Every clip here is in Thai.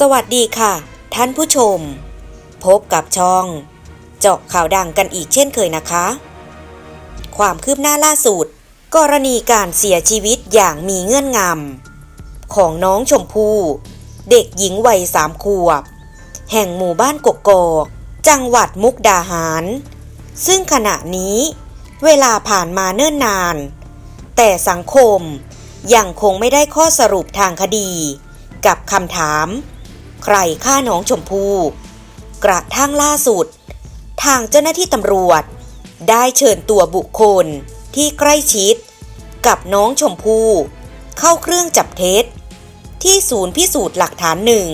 สวัสดีค่ะ ท่านผู้ชม พบกับช่อง เจาะข่าวดังกันอีกเช่นเคยนะคะ ความคืบหน้าล่าสุด กรณีการเสียชีวิตอย่างมีเงื่อนงำของน้องชมพู่เด็กหญิงวัยสามขวบ แห่งหมู่บ้านกกอกจังหวัดมุกดาหาร ซึ่งขณะนี้ เวลาผ่านมาเนิ่นนาน แต่สังคมยังคงไม่ได้ข้อสรุปทางคดี กับคำถาม ใครฆ่าน้องชมพู่กระทั่งล่าสุด ทางเจ้าหน้าที่ตำรวจ ได้เชิญตัวบุคคลที่ใกล้ชิด กับน้องชมพู่เข้าเครื่องจับเท็จ ที่ศูนย์พิสูจน์หลักฐานหนึ่ง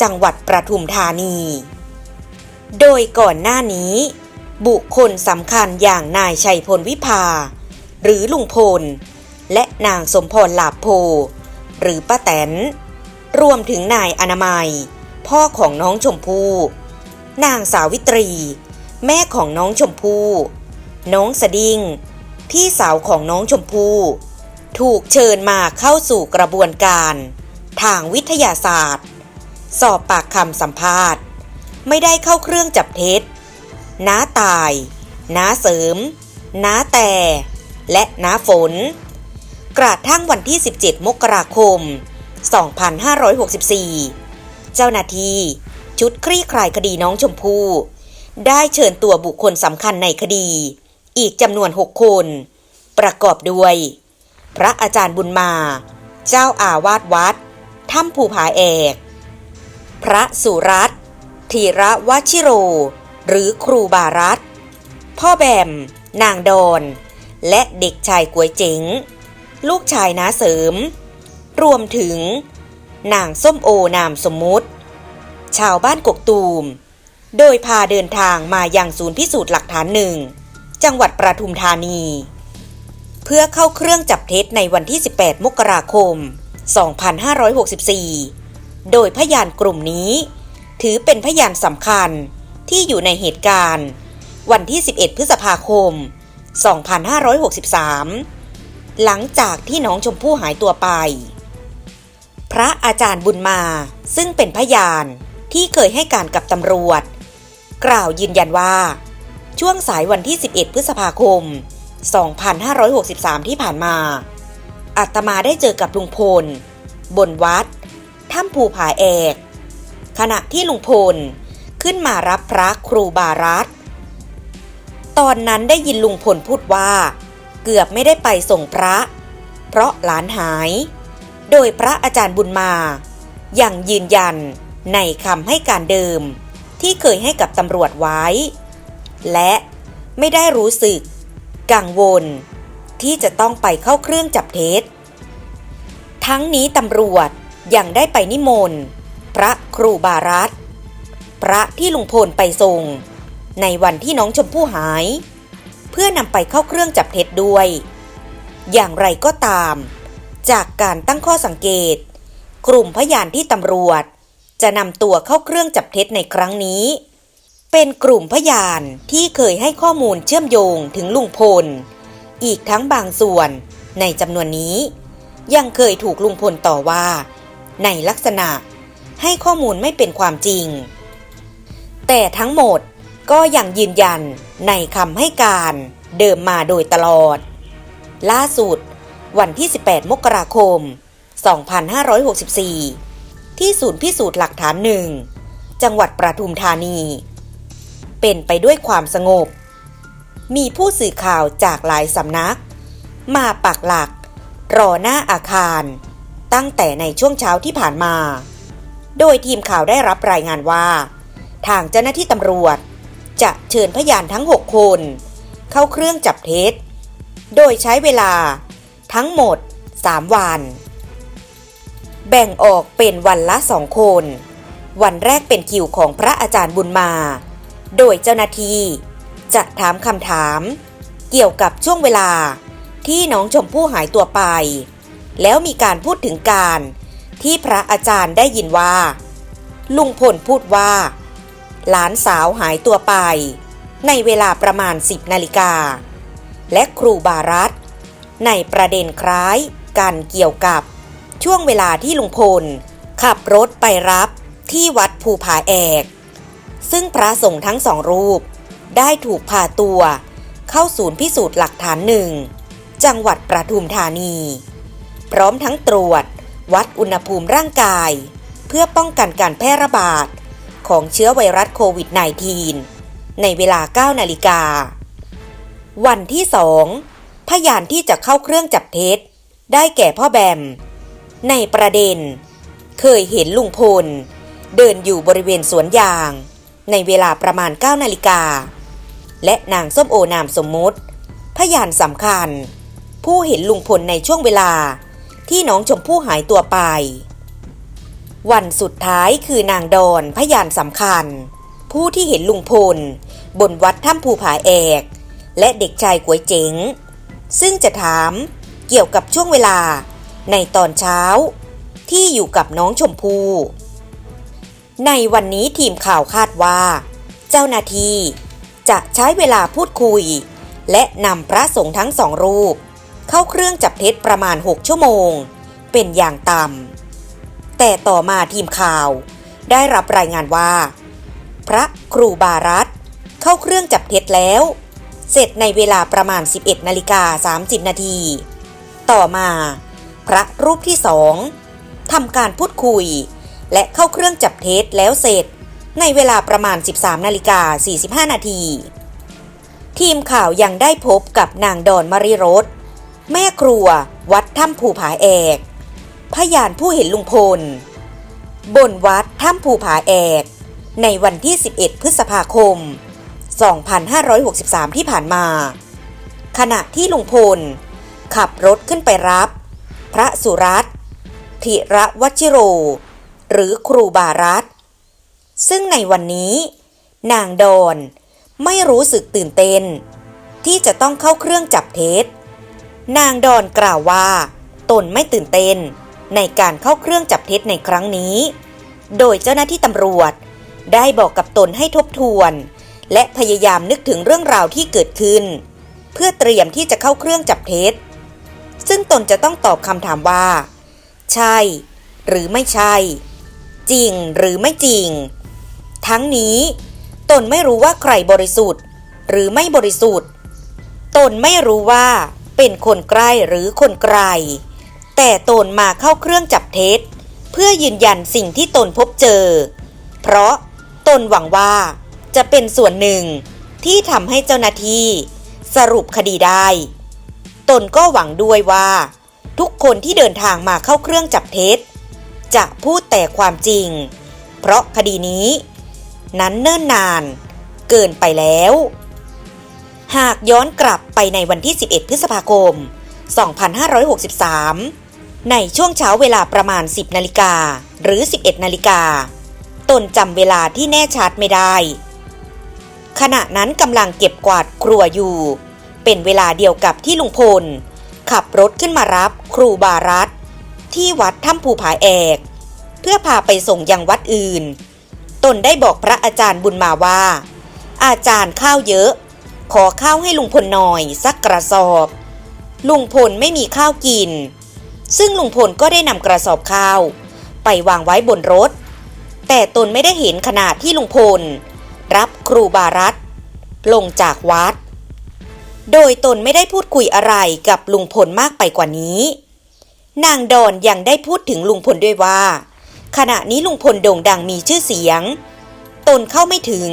จังหวัดประทุมธานี โดยก่อนหน้านี้ บุคคลสำคัญอย่างนายชัยพลวิภา หรือลุงพล และนางสมพรหลาโพ หรือป้าแตน รวมถึงนายอนามัย พ่อของน้องชมพู่นางสาวิตรี แม่ของน้องชมพู่น้องสดิ้งพี่สาวของน้องชมพู่ถูกเชิญมาเข้าสู่กระบวนการ ทางวิทยาศาสตร์ สอบปากคำสัมภาษณ์ ไม่ได้เข้าเครื่องจับเท็จน้าตายน้าเสริมน้าแต่ และน้าฝน กระทั่งวันที่ 17 มกราคม 2564 เจ้าหน้าที่ชุดคลี่คลายคดีน้องชมพู่ ได้เชิญตัวบุคคลสำคัญในคดี อีกจำนวน 6 คน ประกอบด้วย พระอาจารย์บุญมา เจ้าอาวาสวัดถ้ำภูผาแอก พระสุรัตธีระวชิโร หรือครูบารัตพ่อแบม นางดอน และเด็กชายกวยเจ๋ง ลูกชายนาเสริม รวมถึง นางส้มโอนามสมมุติ ชาวบ้านกกตูม โดยพาเดินทางมายังศูนย์พิสูจน์หลักฐานหนึ่ง จังหวัดประทุมธานี เพื่อเข้าเครื่องจับเท็จในวันที่ 18 มกราคม 2564 โดยพยานกลุ่มนี้ ถือเป็นพยานสำคัญที่อยู่ในเหตุการณ์ วันที่ 11 พฤษภาคม 2563 หลังจากที่น้องชมพู่หายตัวไป พระอาจารย์บุญมา ซึ่งเป็นพยานที่เคยให้การกับตำรวจ กล่าวยืนยันว่า ช่วงสายวันที่ 11 พฤษภาคม 2563 ที่ผ่านมาอาตมาได้เจอกับลุงพล บนวัด ถ้ำภูผาแอก ขณะที่ลุงพลขึ้นมารับพระครูบารัตตอนนั้นได้ยินลุงพลพูดว่า เกือบไม่ได้ไปส่งพระ เพราะหลานหาย โดยพระอาจารย์บุญมายังยืนยันในคำให้การเดิม ที่เคยให้กับตำรวจไว้ และไม่ได้รู้สึก กังวล ที่จะต้องไปเข้าเครื่องจับเท็จ ทั้งนี้ตำรวจยังได้ไปนิมนต์ พระครูบารัตพระที่ลุงพลไปส่งในวันที่น้องชมพู่หาย เพื่อนำไปเข้าเครื่องจับเท็จด้วย อย่างไรก็ตาม จากการตั้งข้อสังเกต กลุ่มพยานที่ตำรวจ จะนำตัวเข้าเครื่องจับเท็จในครั้งนี้ เป็นกลุ่มพยานที่เคยให้ข้อมูลเชื่อมโยงถึงลุงพล อีกทั้งบางส่วนในจำนวนนี้ ยังเคยถูกลุงพลต่อว่า ในลักษณะให้ข้อมูลไม่เป็นความจริง แต่ทั้งหมดก็ยังยืนยันในคำให้การเดิมมาโดยตลอด ล่าสุด วันที่ 18 มกราคม 2564 ที่ศูนย์พิสูจน์หลักฐานหนึ่ง จังหวัดประทุมธานี เป็นไปด้วยความสงบ มีผู้สื่อข่าวจากหลายสำนัก มาปักหลัก รอหน้าอาคาร ตั้งแต่ในช่วงเช้าที่ผ่านมา โดยทีมข่าวได้รับรายงานว่า ทางเจ้าหน้าที่ตำรวจ จะเชิญพยานทั้ง 6 คน เข้าเครื่องจับเท็จ โดยใช้เวลา ทั้งหมด 3 วัน แบ่งออกเป็นวันละสองคน วันแรกเป็นคิวของพระอาจารย์บุญมา โดยเจ้าหน้าที่จะถามคำถาม เกี่ยวกับช่วงเวลาที่น้องชมพู่หายตัวไป แล้วมีการพูดถึงการที่พระอาจารย์ได้ยินว่า ลุงพลพูดว่า หลานสาวหายตัวไป ในเวลาประมาณ 10นาฬิกาและครูบารัต ในประเด็นคล้ายกันเกี่ยวกับช่วงเวลาที่ลุงพล ขับรถไปรับที่วัดภูผาแอก ซึ่งพระสงฆ์ทั้งสองรูป ได้ถูกพาตัวเข้าศูนย์พิสูจน์หลักฐานหนึ่ง จังหวัดประทุมธานี พร้อมทั้งตรวจวัดอุณหภูมิร่างกาย เพื่อป้องกันการแพร่ระบาด ของเชื้อไวรัสโควิด -19 ในเวลา 9 นาฬิกา วันที่สอง พยานที่จะเข้าเครื่องจับเท็จ ได้แก่พ่อแบม ในประเด็น เคยเห็นลุงพล เดินอยู่บริเวณสวนยาง ในเวลาประมาณ 9 นาฬิกา และนางส้มโอนามสมมุติ พยานสำคัญ ผู้เห็นลุงพลในช่วงเวลาที่น้องชมพู่หายตัวไป วันสุดท้ายคือนางดอนพยานสำคัญ ผู้ที่เห็นลุงพล บนวัดถ้ำภูผาแอก และเด็กชายก๋วยเจ๋ง ซึ่งจะถามเกี่ยวกับช่วงเวลาในตอนเช้า ที่อยู่กับน้องชมพู่ในวันนี้ทีมข่าวคาดว่า เจ้าหน้าที่จะใช้เวลาพูดคุย และนำพระสงฆ์ทั้งสองรูป เข้าเครื่องจับเท็จประมาณ 6 ชั่วโมง เป็นอย่างต่ำแต่ต่อมาทีมข่าวได้รับรายงานว่า พระครูบารัตเข้าเครื่องจับเท็จแล้ว เสร็จในเวลาประมาณ 11นาฬิกา30 นาที ต่อมา พระรูปที่สองทำการพูดคุย และเข้าเครื่องจับเท็จแล้วเสร็จ ในเวลาประมาณ 13นาฬิกา45 นาที ทีมข่าวยังได้พบกับนางดอนมาริรสแม่ครัว วัดถ้ำภูผาแอก พยานผู้เห็นลุงพล บนวัดถ้ำภูผาแอก ในวันที่ 11 พฤษภาคม 2563 ที่ผ่านมา ขณะที่ลุงพล ขับรถขึ้นไปรับ พระสุรัตธิระวชิโร หรือครูบารัตซึ่งในวันนี้ นางดอนไม่รู้สึกตื่นเต้น ที่จะต้องเข้าเครื่องจับเท็จ นางดอนกล่าวว่า ตนไม่ตื่นเต้นในการเข้าเครื่องจับเท็จในครั้งนี้ โดยเจ้าหน้าที่ตำรวจได้บอกกับตนให้ทบทวน และพยายามนึกถึงเรื่องราวที่เกิดขึ้น เพื่อเตรียมที่จะเข้าเครื่องจับเท็จ ซึ่งตนจะต้องตอบคำถามว่า ใช่ หรือไม่ใช่ จริงหรือไม่จริง ทั้งนี้ ตนไม่รู้ว่าใครบริสุทธิ์ หรือไม่บริสุทธิ์ ตนไม่รู้ว่าเป็นคนใกล้หรือคนไกล แต่ตนมาเข้าเครื่องจับเท็จ เพื่อยืนยันสิ่งที่ตนพบเจอ เพราะตนหวังว่า จะเป็นส่วนหนึ่งที่ทำให้เจ้าหน้าที่ สรุปคดีได้ ตนก็หวังด้วยว่า ทุกคนที่เดินทางมาเข้าเครื่องจับเท็จ จะพูดแต่ความจริง เพราะคดีนี้ นั้นเนิ่นนาน เกินไปแล้ว หากย้อนกลับไปในวันที่ 11 พฤษภาคม 2563 ในช่วงเช้าเวลาประมาณ 10 นาฬิกาหรือ 11 นาฬิกา ตนจำเวลาที่แน่ชัดไม่ได้ ขณะนั้นกำลังเก็บกวาดครัวอยู่ เป็นเวลาเดียวกับที่ลุงพล ขับรถขึ้นมารับครูบารัตที่วัดถ้ำภูผาแอก เพื่อพาไปส่งยังวัดอื่น ตนได้บอกพระอาจารย์บุญมาว่า อาจารย์ข้าวเยอะ ขอข้าวให้ลุงพลหน่อยสักกระสอบ ลุงพลไม่มีข้าวกิน ซึ่งลุงพลก็ได้นำกระสอบข้าว ไปวางไว้บนรถ แต่ตนไม่ได้เห็นขนาดที่ลุงพล รับครูบารัตลงจากวัด โดยตนไม่ได้พูดคุยอะไรกับลุงพลมากไปกว่านี้ นางดอนยังได้พูดถึงลุงพลด้วยว่า ขณะนี้ลุงพลโด่งดังมีชื่อเสียง ตนเข้าไม่ถึง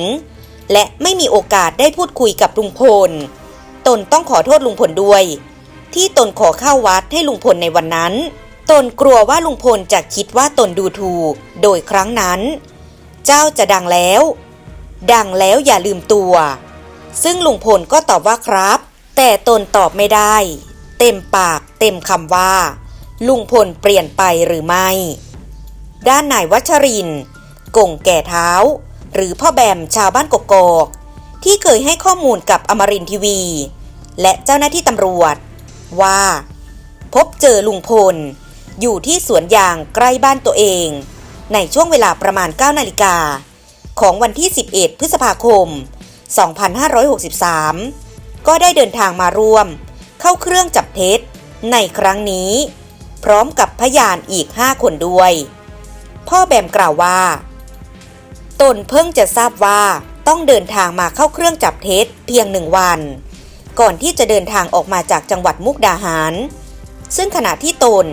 และไม่มีโอกาสได้พูดคุยกับลุงพล ตนต้องขอโทษลุงพลด้วย ที่ตนขอเข้าวัดให้ลุงพลในวันนั้น ตนกลัวว่าลุงพลจะคิดว่าตนดูถูก โดยครั้งนั้น เจ้าจะดังแล้ว ดังแล้วอย่าลืมตัว ซึ่งลุงพลก็ตอบว่าครับ แต่ตนตอบไม่ได้ เต็มปากเต็มคำว่า ลุงพลเปลี่ยนไปหรือไม่ ด้านนายวัชรินทร์กงแก่เท้า หรือพ่อแบมชาวบ้านกกอกที่เคยให้ข้อมูลกับอมรินทีวี และเจ้าหน้าที่ตำรวจ ว่า พบเจอลุงพล อยู่ที่สวนยางใกล้บ้านตัวเอง ในช่วงเวลาประมาณ 9 นาฬิกา ของวันที่ 11 พฤษภาคม 2563 ก็ได้เดินทางมาร่วม เข้าเครื่องจับเท็จ ในครั้งนี้ พร้อมกับพยานอีก 5 คนด้วย พ่อแบมกล่าวว่า ตนเพิ่งจะทราบว่าต้องเดินทางมาเข้าเครื่องจับเท็จเพียงหนึ่งวัน ก่อนที่จะเดินทางออกมาจากจังหวัดมุกดาหาร ซึ่งขณะที่ตน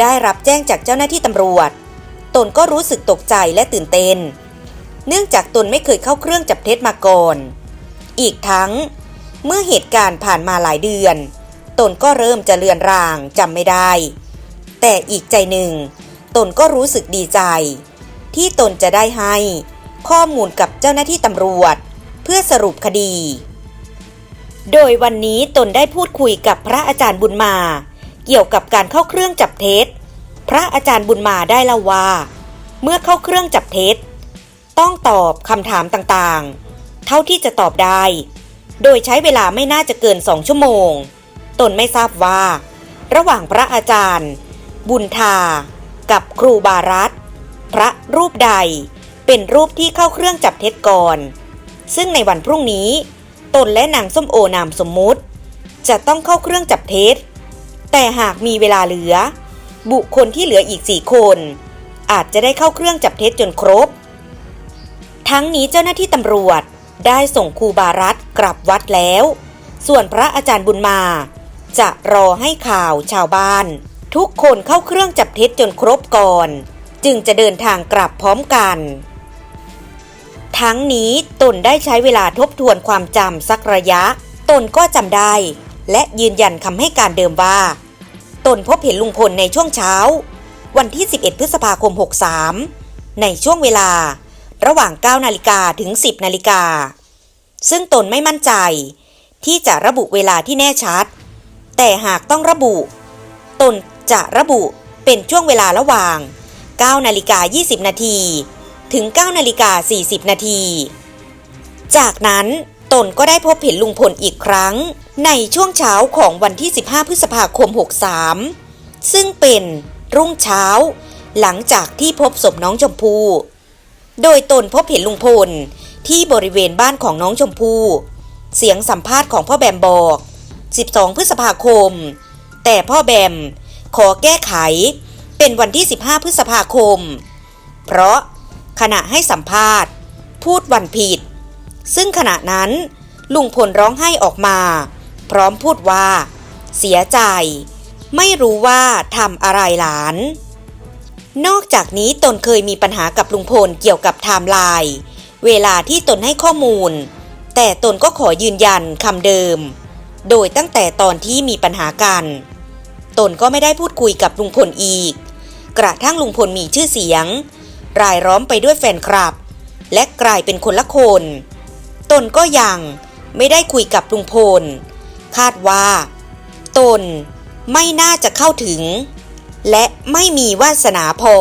ได้รับแจ้งจากเจ้าหน้าที่ตำรวจ ตนก็รู้สึกตกใจและตื่นเต้น เนื่องจากตนไม่เคยเข้าเครื่องจับเท็จมาก่อน อีกทั้ง เมื่อเหตุการณ์ผ่านมาหลายเดือน ตนก็เริ่มจะเลือนรางจำไม่ได้ แต่อีกใจหนึ่ง ตนก็รู้สึกดีใจ ที่ตนจะได้ให้ข้อมูลกับเจ้าหน้าที่ตำรวจ เพื่อสรุปคดี โดยวันนี้ตนได้พูดคุยกับพระอาจารย์บุญมา เกี่ยวกับการเข้าเครื่องจับเท็จ พระอาจารย์บุญมาได้เล่าว่า เมื่อเข้าเครื่องจับเท็จ ต้องตอบคำถามต่างๆ เท่าที่จะตอบได้ โดยใช้เวลาไม่น่าจะเกินสองชั่วโมง ตนไม่ทราบว่า ระหว่างพระอาจารย์ บุญทา กับครูบารัตพระรูปใดเป็นรูปที่เข้าเครื่องจับเท็จก่อน ซึ่งในวันพรุ่งนี้ ตนและนางส้มโอนามสมมุติ จะต้องเข้าเครื่องจับเท็จ แต่หากมีเวลาเหลือ บุคคลที่เหลืออีกสี่คน อาจจะได้เข้าเครื่องจับเท็จจนครบ ทั้งนี้เจ้าหน้าที่ตำรวจได้ส่งครูบารัตกลับวัดแล้ว ส่วนพระอาจารย์บุญมา จะรอให้ข่าวชาวบ้าน ทุกคนเข้าเครื่องจับเท็จจนครบก่อน จึงจะเดินทางกลับพร้อมกัน ทั้งนี้ตนได้ใช้เวลาทบทวนความจำสักระยะ ตนก็จำได้ และยืนยันคำให้การเดิมว่า ตนพบเห็นลุงพลในช่วงเช้า วันที่ 11 พฤษภาคม 63 ในช่วงเวลา ระหว่าง 9 นาฬิกาถึง 10 นาฬิกา ซึ่งตนไม่มั่นใจ ที่จะระบุเวลาที่แน่ชัด แต่หากต้องระบุ ตนจะระบุเป็นช่วงเวลาระหว่าง 9 นาฬิกา 20 นาที ถึง 9 นาฬิกา 40 นาที จากนั้นตนก็ได้พบเห็นลุงพลอีกครั้ง ในช่วงเช้าของวันที่ 15 พฤษภาคม 63 ซึ่งเป็นรุ่งเช้า หลังจากที่พบศพน้องชมพู่ โดยตนพบเห็นลุงพล ที่บริเวณบ้านของน้องชมพู่ เสียงสัมภาษณ์ของพ่อแบมบอก 12 พฤษภาคม แต่พ่อแบมขอแก้ไขเป็นวันที่ 15 พฤษภาคม เพราะขณะให้สัมภาษณ์ พูดวันผิด ซึ่งขณะนั้นลุงพลร้องไห้ออกมา พร้อมพูดว่า เสียใจ ไม่รู้ว่าทำอะไรหลาน นอกจากนี้ตนเคยมีปัญหากับลุงพลเกี่ยวกับไทม์ไลน์เวลาที่ตนให้ข้อมูล แต่ตนก็ขอยืนยันคำเดิม โดยตั้งแต่ตอนที่มีปัญหากัน ตนก็ไม่ได้พูดคุยกับลุงพลอีก กระทั่งลุงพลมีชื่อเสียง รายล้อมไปด้วยแฟนคลับ และกลายเป็นคนละคน ตนก็ยังไม่ได้คุยกับลุงพล คาดว่า ตนไม่น่าจะเข้าถึง และไม่มีวาสนาพอ